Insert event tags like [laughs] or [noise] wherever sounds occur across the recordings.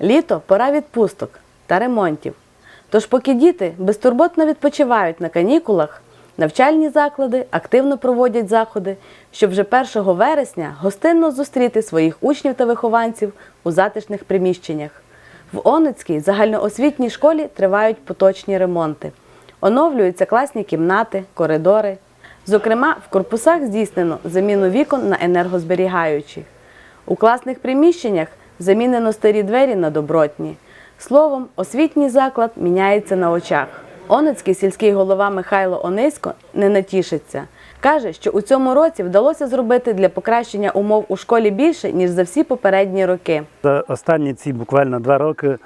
Літо пора відпусток та ремонтів. Тож, поки діти безтурботно відпочивають на канікулах, навчальні заклади активно проводять заходи, щоб вже 1 вересня гостинно зустріти своїх учнів та вихованців у затишних приміщеннях. В Онецькій загальноосвітній школі тривають поточні ремонти. Оновлюються класні кімнати, коридори. Зокрема, в корпусах здійснено заміну вікон на енергозберігаючі. У класних приміщеннях замінено старі двері на добротні. Словом, освітній заклад міняється на очах. Онецький сільський голова Михайло Онисько не натішиться. Каже, що у цьому році вдалося зробити для покращення умов у школі більше, ніж за всі попередні роки. За останні ці буквально два роки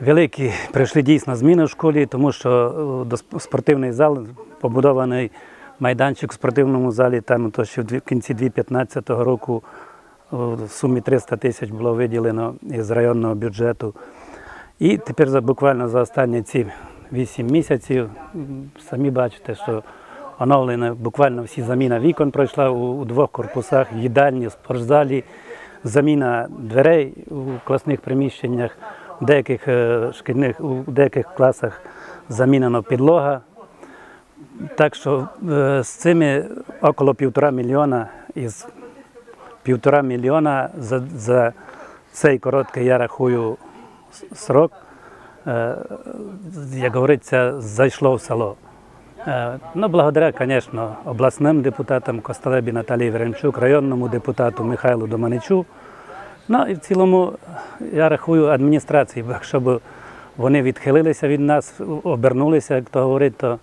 великі прийшли дійсно зміни в школі, тому що е, до сп- спортивний зал побудований майданчик в спортивному залі, там то ще в кінці 2015 року в сумі 300 тисяч було виділено із районного бюджету. І тепер буквально за останні ці 8 місяців самі бачите, що оновлено буквально всі заміна вікон пройшла у, двох корпусах, в їдальні, спортзалі, заміна дверей у класних приміщеннях, у деяких е, шкільних, у деяких класах замінено підлога. Так що е, з цими около півтора мільйона із півтора мільйона за, за цей короткий, я рахую, срок, е, як говориться, зайшло в село. Е, Ну, благодаря, звісно, обласним депутатам Костелебі Наталії Веренчук, районному депутату Михайлу Доманичу. Ну і в цілому, я рахую, адміністрації, бо якщо б вони відхилилися від нас, обернулися, як то говорить, то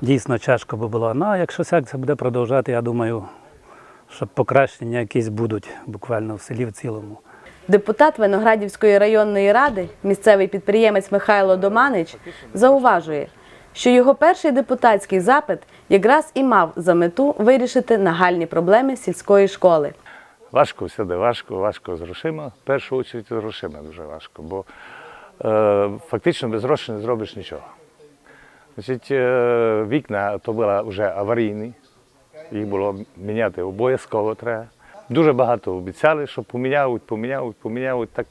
дійсно тяжко би було. Ну, а якщо сяк це буде продовжати, я думаю, що покращення якісь будуть буквально в селі в цілому. Депутат Виноградівської районної ради, місцевий підприємець Михайло Доманич, зауважує, що його перший депутатський запит якраз і мав за мету вирішити нагальні проблеми сільської школи. Важко всюди, важко, важко з грошима. В першу чергу з грошима дуже важко, бо е, фактично без грошей не зробиш нічого. Значить, е, вікна то були вже аварійні, їх було міняти обов'язково треба. Дуже багато обіцяли, що поміняють, поміняють, поміняють. Так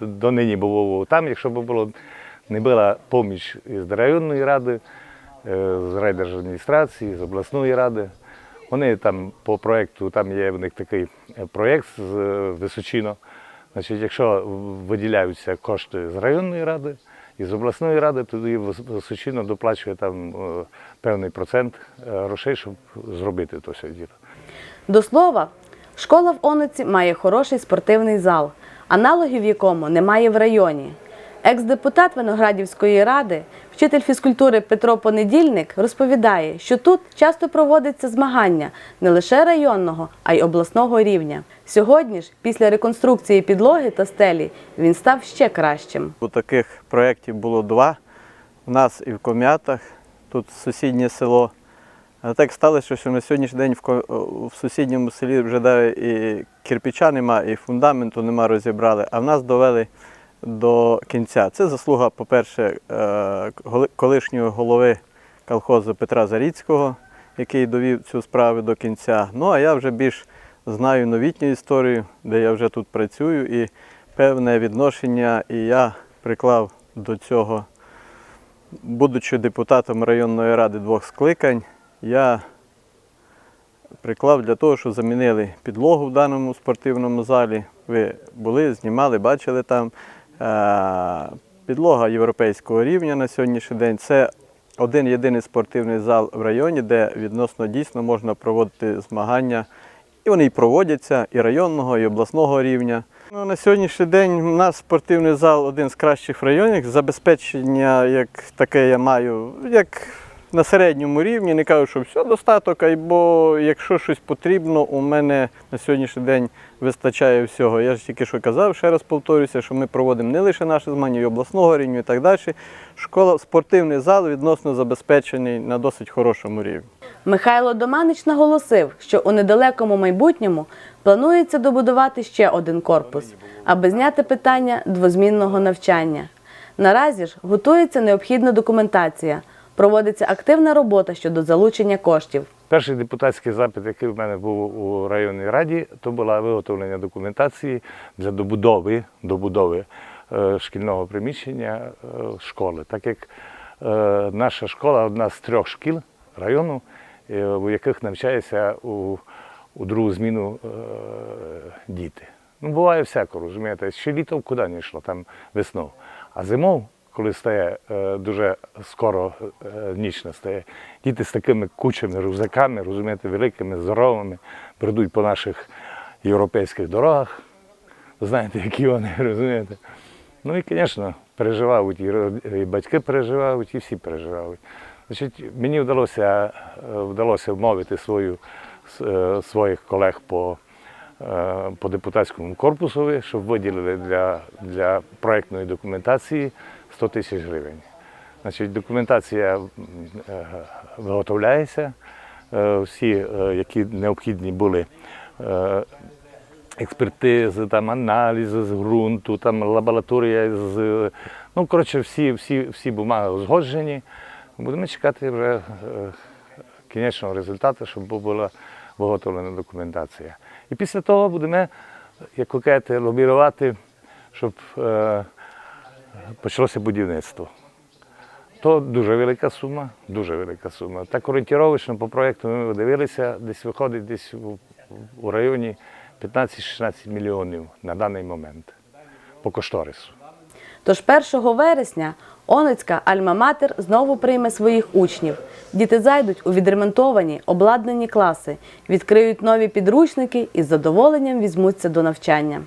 до нині було там, якщо б було не була поміч із районної ради, е, з райдержадміністрації, з обласної ради. Вони там по проєкту, там є в них такий е, проєкт з е, Височино. Значить, якщо виділяються кошти з районної ради і з обласної ради, тоді Вис- Височино доплачує там е, певний процент е, грошей, щоб зробити то все діло. До слова, школа в Ониці має хороший спортивний зал, аналогів якому немає в районі. Екс-депутат Виноградівської ради, вчитель фізкультури Петро Понедільник розповідає, що тут часто проводиться змагання не лише районного, а й обласного рівня. Сьогодні ж, після реконструкції підлоги та стелі, він став ще кращим. У таких проєктів було два. У нас і в Ком'ятах, тут сусіднє село. А так сталося, що на сьогоднішній день в, сусідньому селі вже і кирпича нема, і фундаменту нема розібрали, а в нас довели до кінця. Це заслуга, по-перше, е, колишнього голови колхозу Петра Заріцького, який довів цю справу до кінця. Ну а я вже більш знаю новітню історію, де я вже тут працюю, і певне відношення і я приклав до цього, будучи депутатом районної ради двох скликань, я приклав для того, щоб замінили підлогу в даному спортивному залі. Ви були, знімали, бачили там. Е, Підлога європейського рівня на сьогоднішній день. Це один єдиний спортивний зал в районі, де відносно дійсно можна проводити змагання. І вони і проводяться і районного, і обласного рівня. Ну, на сьогоднішній день у нас спортивний зал один з кращих в районі. Забезпечення, як таке я маю, як на середньому рівні. Не кажу, що все достаток, бо якщо щось потрібно, у мене на сьогоднішній день вистачає всього. Я ж тільки що казав, ще раз повторюся, що ми проводимо не лише наші змагання, і обласного рівня і так далі. Школа, спортивний зал відносно забезпечений на досить хорошому рівні. Михайло Доманич наголосив, що у недалекому майбутньому планується добудувати ще один корпус, аби зняти питання двозмінного навчання. Наразі ж готується необхідна документація, проводиться активна робота щодо залучення коштів. Перший депутатський запит, який в мене був у районній раді, то було виготовлення документації для добудови, добудови е, шкільного приміщення е, школи. Так як е, наша школа одна з трьох шкіл району, у яких навчається у, у другу зміну діти. Ну, буває всяко, розумієте. Ще літом куди не йшло, там весною. А зимою, коли стає е, дуже скоро е, ніч настає, діти з такими кучами, рюкзаками, розумієте, великими, здоровими, бредуть по наших європейських дорогах. Знаєте, які вони, [laughs] розумієте. Ну і, звісно, переживають, і батьки переживають, і всі переживають. Значить, мені вдалося, е, вдалося вмовити свою, своїх колег по, по депутатському корпусу, щоб виділили для, для проєктної документації 100 тисяч гривень. Значить, документація е, виготовляється, е, всі, е, які необхідні були е, експертизи, там аналізи з ґрунту, там лабораторія з. Ну, коротше, всі, всі, всі бумаги узгоджені. Будемо чекати вже е, кінечного результату, щоб була виготовлена документація. І після того будемо, як ви лобірувати, щоб е, почалося будівництво. То дуже велика сума, дуже велика сума. Так орієнтировочно по проєкту ми дивилися, десь виходить десь у районі 15-16 мільйонів на даний момент по кошторису. Тож 1 вересня Оницька Альма-Матер знову прийме своїх учнів. Діти зайдуть у відремонтовані, обладнані класи, відкриють нові підручники і з задоволенням візьмуться до навчання.